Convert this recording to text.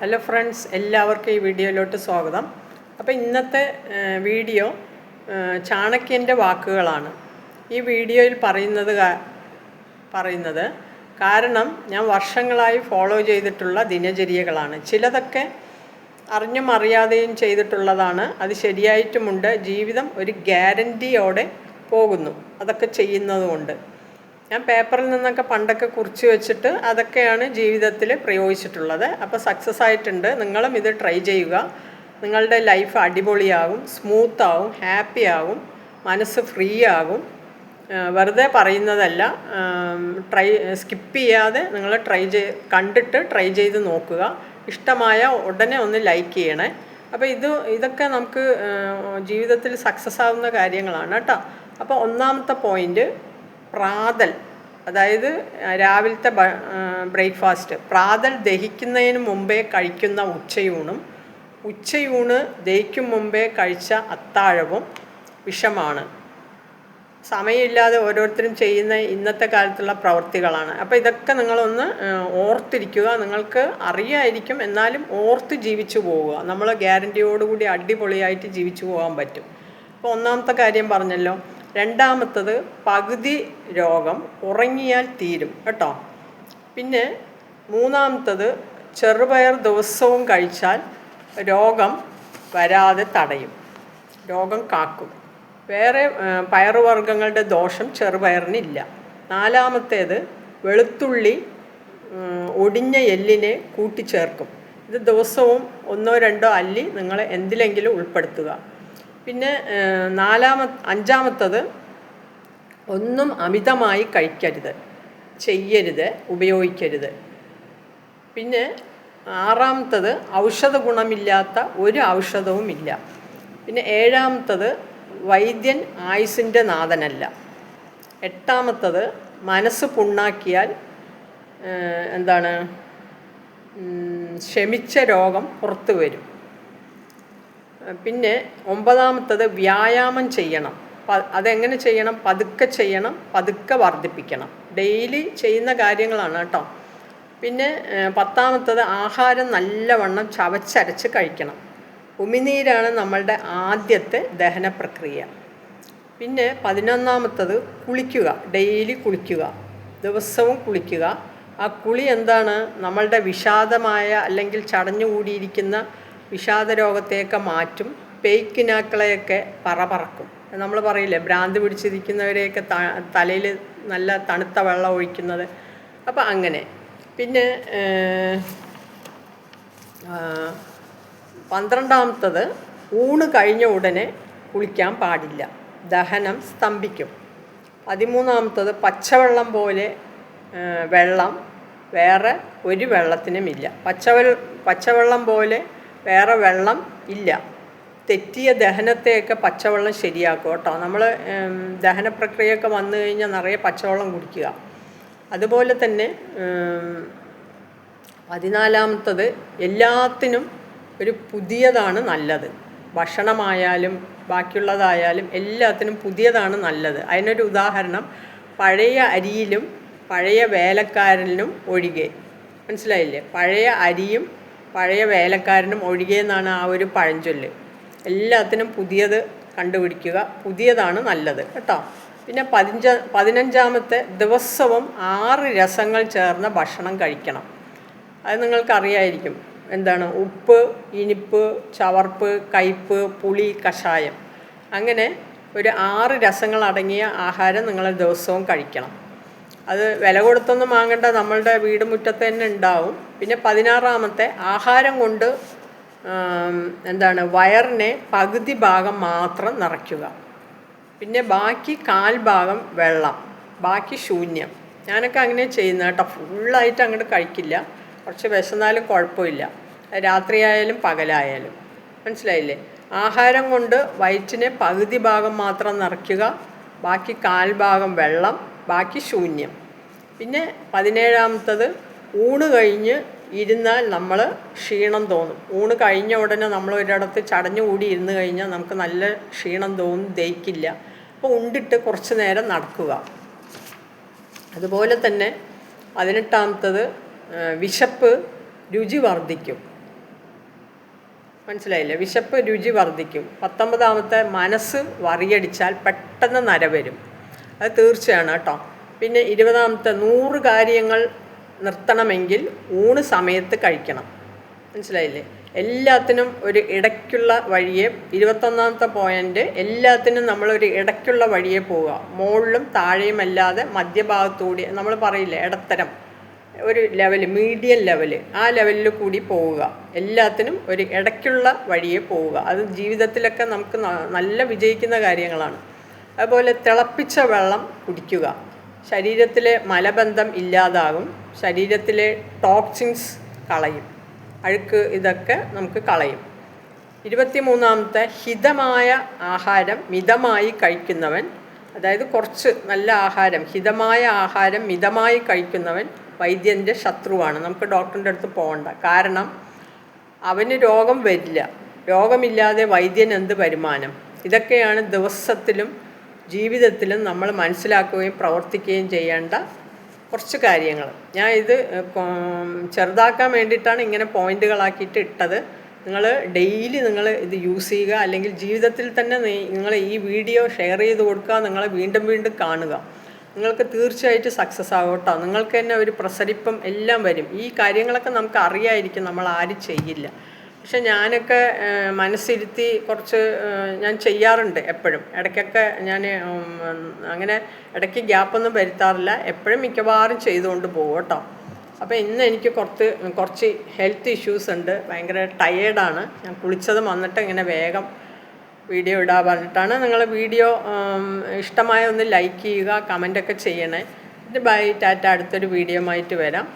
Hello friends എല്ലാവർക്കും ഈ വീഡിയോയിലോട്ട് സ്വാഗതം. അപ്പോൾ ഇന്നത്തെ വീഡിയോ ചാണക്യന്റെ വാക്കുകളാണ്. ഈ വീഡിയോയിൽ പറയുന്നത് പറയുന്നത് കാരണം ഞാൻ വർഷങ്ങളായി ഫോളോ ചെയ്തിട്ടുള്ള ദിനചര്യകളാണ്. ചിലതൊക്കെ അറിഞ്ഞും അറിയാതെയും ചെയ്തിട്ടുള്ളതാണ്. അത് ശരിയായിട്ടുമുണ്ട്. ജീവിതം ഒരു ഗ്യാരന്റിയോടെ പോകുന്നു. അതൊക്കെ ചെയ്യുന്നതുകൊണ്ട്. ഞാൻ പേപ്പറിൽ നിന്നൊക്കെ പണ്ടൊക്കെ കുറിച്ച് വെച്ചിട്ട് അതൊക്കെയാണ് ജീവിതത്തിൽ പ്രയോഗിച്ചിട്ടുള്ളത്. അപ്പോൾ സക്സസ് ആയിട്ടുണ്ട്. നിങ്ങളും ഇത് ട്രൈ ചെയ്യുക. നിങ്ങളുടെ ലൈഫ് അടിപൊളിയാകും സ്മൂത്ത് സ്മൂത്താവും ഹാപ്പി ആകും മനസ്സ് ഫ്രീ ആകും. വെറുതെ പറയുന്നതല്ല. ട്രൈ സ്കിപ്പ് ചെയ്യാതെ നിങ്ങൾ ട്രൈ ചെയ് കണ്ടിട്ട് ട്രൈ ചെയ്ത് നോക്കുക. ഇഷ്ടമായ ഉടനെ ഒന്ന് ലൈക്ക് ചെയ്യണേ. അപ്പോൾ ഇത് ഇതൊക്കെ നമുക്ക് ജീവിതത്തിൽ സക്സസ് ആവുന്ന കാര്യങ്ങളാണ് കേട്ടോ. അപ്പോൾ ഒന്നാമത്തെ പോയിന്റ് പ്രാതൽ അതായത് രാവിലത്തെ ബ്രേക്ക്ഫാസ്റ്റ്. പ്രാതൽ ദഹിക്കുന്നതിന് മുമ്പേ കഴിക്കുന്ന ഉച്ചയൂണും ഉച്ചയൂണ് ദഹിക്കും മുമ്പേ കഴിച്ച അത്താഴവും വിഷമാണ്. സമയമില്ലാതെ ഓരോരുത്തരും ചെയ്യുന്ന ഇന്നത്തെ കാലത്തുള്ള പ്രവൃത്തികളാണ് അപ്പോൾ ഇതൊക്കെ നിങ്ങളൊന്ന് ഓർത്തിരിക്കുക. നിങ്ങൾക്ക് അറിയായിരിക്കും. എന്നാലും ഓർത്ത് ജീവിച്ചു പോവുക. നമ്മൾ ഗ്യാരന്റിയോടുകൂടി അടിപൊളിയായിട്ട് ജീവിച്ചു പോകാൻ പറ്റും. അപ്പോൾ ഒന്നാമത്തെ കാര്യം പറഞ്ഞല്ലോ. രണ്ടാമത്തത് പകുതി രോഗം ഉറങ്ങിയാൽ തീരും കേട്ടോ. പിന്നെ മൂന്നാമത്തത് ചെറുപയർ ദിവസവും കഴിച്ചാൽ രോഗം വരാതെ തടയും രോഗം കാക്കും. വേറെ പയറുവർഗങ്ങളുടെ ദോഷം ചെറുപയറിനില്ല. നാലാമത്തേത് വെളുത്തുള്ളി ഒടിഞ്ഞ എല്ലിനെ കൂട്ടിച്ചേർക്കും. ഇത് ദിവസവും ഒന്നോ രണ്ടോ അല്ലി നിങ്ങൾ എന്തിലെങ്കിലും ഉൾപ്പെടുത്തുക. പിന്നെ നാലാമ അഞ്ചാമത്തത് ഒന്നും അമിതമായി കഴിക്കരുത്. ചെയ്യരുത് ഉപയോഗിക്കരുത്. പിന്നെ ആറാമത്തത് ഔഷധ ഗുണമില്ലാത്ത ഒരു ഔഷധവും ഇല്ല പിന്നെ ഏഴാമത്തത് വൈദ്യൻ ആയുസിന്റെ നാഥനല്ല. എട്ടാമത്തത് മനസ്സ് പുണ്ണാക്കിയാൽ എന്താണ് ക്ഷമിച്ച രോഗം പുറത്തു വരും. പിന്നെ ഒമ്പതാമത്തത് വ്യായാമം ചെയ്യണം. അതെങ്ങനെ ചെയ്യണം? പതുക്കെ ചെയ്യണം പതുക്കെ വർദ്ധിപ്പിക്കണം. ഡെയിലി ചെയ്യുന്ന കാര്യങ്ങളാണ് കേട്ടോ. പിന്നെ പത്താമത്തത് ആഹാരം നല്ലവണ്ണം ചവച്ചരച്ച് കഴിക്കണം. ഉമിനീരാണ് നമ്മളുടെ ആദ്യത്തെ ദഹന പ്രക്രിയ പിന്നെ പതിനൊന്നാമത്തത് കുളിക്കുക. ഡെയിലി കുളിക്കുക. ദിവസവും കുളിക്കുക. ആ കുളി എന്താണ്? നമ്മളുടെ വിഷാദമായ അല്ലെങ്കിൽ ചടഞ്ഞുകൂടിയിരിക്കുന്ന വിഷാദ രോഗത്തെയൊക്കെ മാറ്റും പേയ്ക്കിനാക്കളെയൊക്കെ പറ പറക്കും നമ്മൾ പറയില്ലേ ഭ്രാന്ത് പിടിച്ചിരിക്കുന്നവരെയൊക്കെ ത തലയിൽ നല്ല തണുത്ത വെള്ളം ഒഴിക്കുന്നത്. അപ്പോൾ അങ്ങനെ. പിന്നെ പന്ത്രണ്ടാമത്തത് ഊണ് കഴിഞ്ഞ ഉടനെ കുളിക്കാൻ പാടില്ല. ദഹനം സ്തംഭിക്കും. പതിമൂന്നാമത്തത് പച്ചവെള്ളം പോലെ വെള്ളം വേറെ ഒരു വെള്ളത്തിനുമില്ല. പച്ചവെ പച്ചവെള്ളം പോലെ വേറെ വെള്ളം ഇല്ല. തെറ്റിയ ദഹനത്തെയൊക്കെ പച്ചവെള്ളം ശരിയാക്കും കേട്ടോ. നമ്മൾ ദഹന പ്രക്രിയയൊക്കെ വന്നു കഴിഞ്ഞാൽ നിറയെ പച്ചവെള്ളം കുടിക്കുക. അതുപോലെ തന്നെ പതിനാലാമത്തത് എല്ലാത്തിനും ഒരു പുതിയതാണ് നല്ലത്. ഭക്ഷണമായാലും ബാക്കിയുള്ളതായാലും എല്ലാത്തിനും പുതിയതാണ് നല്ലത്. അതിനൊരു ഉദാഹരണം പഴയ അരിയിലും പഴയ വേലക്കാരനും ഒഴികെ. മനസ്സിലായില്ലേ? പഴയ അരിയും പഴയ വേലക്കാരനും ഒഴികെയെന്നാണ് ആ ഒരു പഴഞ്ചൊല്ല്. എല്ലാത്തിനും പുതിയത് കണ്ടുപിടിക്കുക പുതിയതാണ് നല്ലത് കേട്ടോ. പിന്നെ പതിഞ്ച പതിനഞ്ചാമത്തെ ദിവസവും ആറ് രസങ്ങൾ ചേർന്ന ഭക്ഷണം കഴിക്കണം. അത് നിങ്ങൾക്കറിയായിരിക്കും. എന്താണ്? ഉപ്പ് ഇനിപ്പ് ചവർപ്പ് കയ്പ്പ് പുളി കഷായം. അങ്ങനെ ഒരു ആറ് രസങ്ങൾ അടങ്ങിയ ആഹാരം നിങ്ങൾ ദിവസവും കഴിക്കണം. അത് വില കൊടുത്തൊന്നും വാങ്ങേണ്ട. നമ്മളുടെ വീട് മുറ്റത്ത് തന്നെ ഉണ്ടാവും. പിന്നെ പതിനാറാമത്തെ ആഹാരം കൊണ്ട് എന്താണ് വയറിനെ പകുതി ഭാഗം മാത്രം നിറയ്ക്കുക. പിന്നെ ബാക്കി കാൽ ഭാഗം വെള്ളം ബാക്കി ശൂന്യം. ഞാനൊക്കെ അങ്ങനെ ചെയ്യുന്ന കേട്ടോ. ഫുള്ളായിട്ട് അങ്ങോട്ട് കഴിക്കില്ല. കുറച്ച് വിശന്നാലും കുഴപ്പമില്ല. രാത്രിയായാലും പകലായാലും. മനസ്സിലായില്ലേ? ആഹാരം കൊണ്ട് വയറ്റിനെ പകുതി ഭാഗം മാത്രം നിറയ്ക്കുക. ബാക്കി കാൽ ഭാഗം വെള്ളം ബാക്കി ശൂന്യം. പിന്നെ പതിനേഴാമത്തത് ഊണ് കഴിഞ്ഞ് ഇരുന്നാൽ നമ്മൾ ക്ഷീണം തോന്നും. ഊണ് കഴിഞ്ഞ ഉടനെ നമ്മൾ ഒരിടത്ത് ചടഞ്ഞു കൂടി ഇരുന്ന് കഴിഞ്ഞാൽ നമുക്ക് നല്ല ക്ഷീണം തോന്നും ദഹിക്കില്ല. അപ്പോൾ ഉണ്ടിട്ട് കുറച്ച് നേരം നടക്കുക. അതുപോലെ തന്നെ പതിനെട്ടാമത്തത് വിശപ്പ് രുചി വർദ്ധിക്കും. മനസ്സിലായില്ലേ? വിശപ്പ് രുചി വർദ്ധിക്കും. പത്തൊമ്പതാമത്തെ മനസ്സ് വറിയടിച്ചാൽ പെട്ടെന്ന് നര വരും. അത് തീർച്ചയാണ് കേട്ടോ. പിന്നെ ഇരുപതാമത്തെ നൂറ് കാര്യങ്ങൾ നിർത്തണമെങ്കിൽ ഊണ് സമയത്ത് കഴിക്കണം. മനസ്സിലായില്ലേ? എല്ലാത്തിനും ഒരു ഇടയ്ക്കുള്ള വഴിയെ ഇരുപത്തൊന്നാമത്തെ പോയിന്റ് എല്ലാത്തിനും നമ്മളൊരു ഇടയ്ക്കുള്ള വഴിയെ പോവുക. മുകളിലും താഴെയും അല്ലാതെ മധ്യഭാഗത്തുകൂടി നമ്മൾ പറയില്ലേ ഇടത്തരം. ഒരു ലെവൽ മീഡിയം ലെവൽ ആ ലെവലിൽ കൂടി പോവുക. എല്ലാത്തിനും ഒരു ഇടയ്ക്കുള്ള വഴിയെ പോവുക. അത് ജീവിതത്തിലൊക്കെ നമുക്ക് നല്ല വിജയിക്കുന്ന കാര്യങ്ങളാണ്. അതുപോലെ തിളപ്പിച്ച വെള്ളം കുടിക്കുക. ശരീരത്തിലെ മലബന്ധം ഇല്ലാതാകും. ശരീരത്തിലെ ടോക്സിൻസ് കളയും. അഴുക്ക് ഇതൊക്കെ നമുക്ക് കളയും. ഇരുപത്തി മൂന്നാമത്തെ ഹിതമായ ആഹാരം മിതമായി കഴിക്കുന്നവൻ അതായത് കുറച്ച് നല്ല ആഹാരം ഹിതമായ ആഹാരം മിതമായി കഴിക്കുന്നവൻ വൈദ്യന്റെ ശത്രുവാണ്. നമുക്ക് ഡോക്ടറിന്റെ അടുത്ത് പോകണ്ട. കാരണം അവന് രോഗം വരില്ല. രോഗമില്ലാതെ വൈദ്യൻ എന്ത് വരുമാനം? ഇതൊക്കെയാണ് ദിവസത്തിലും ജീവിതത്തിലും നമ്മൾ മനസ്സിലാക്കുകയും പ്രവർത്തിക്കുകയും ചെയ്യേണ്ട കുറച്ച് കാര്യങ്ങൾ. ഞാൻ ഇത് ചെറുതാക്കാൻ വേണ്ടിയിട്ടാണ് ഇങ്ങനെ പോയിന്റുകളാക്കിയിട്ട് ഇട്ടത്. നിങ്ങൾ ഡെയിലി നിങ്ങൾ ഇത് യൂസ് ചെയ്യുക. അല്ലെങ്കിൽ ജീവിതത്തിൽ തന്നെ നിങ്ങൾ ഈ വീഡിയോ ഷെയർ ചെയ്ത് കൊടുക്കുക. നിങ്ങളെ വീണ്ടും വീണ്ടും കാണുക. നിങ്ങൾക്ക് തീർച്ചയായിട്ടും സക്സസ് ആകും നിങ്ങൾക്ക് തന്നെ ഒരു പ്രസരിപ്പം എല്ലാം വരും. ഈ കാര്യങ്ങളൊക്കെ നമുക്ക് അറിയായിരിക്കും. നമ്മൾ ആരും ചെയ്യില്ല. പക്ഷെ ഞാനൊക്കെ മനസ്സിരുത്തി കുറച്ച് ഞാൻ ചെയ്യാറുണ്ട് എപ്പോഴും. ഇടയ്ക്കൊക്കെ ഞാൻ അങ്ങനെ ഇടയ്ക്ക് ഗ്യാപ്പൊന്നും വരുത്താറില്ല. എപ്പോഴും മിക്കവാറും ചെയ്തുകൊണ്ട് പോകും കേട്ടോ. അപ്പോൾ ഇന്ന് എനിക്ക് കുറച്ച് കുറച്ച് ഹെൽത്ത് ഇഷ്യൂസ് ഉണ്ട്. ഭയങ്കര ടയേർഡാണ്. ഞാൻ കുളിച്ചത് വന്നിട്ട് ഇങ്ങനെ വേഗം വീഡിയോ ഇടാൻ പറഞ്ഞിട്ടാണ്. നിങ്ങൾ വീഡിയോ ഇഷ്ടമായ ഒന്ന് ലൈക്ക് ചെയ്യുക കമന്റൊക്കെ ചെയ്യണേ. ബൈ ടാറ്റ അടുത്തൊരു വീഡിയോ ആയിട്ട് വരാം.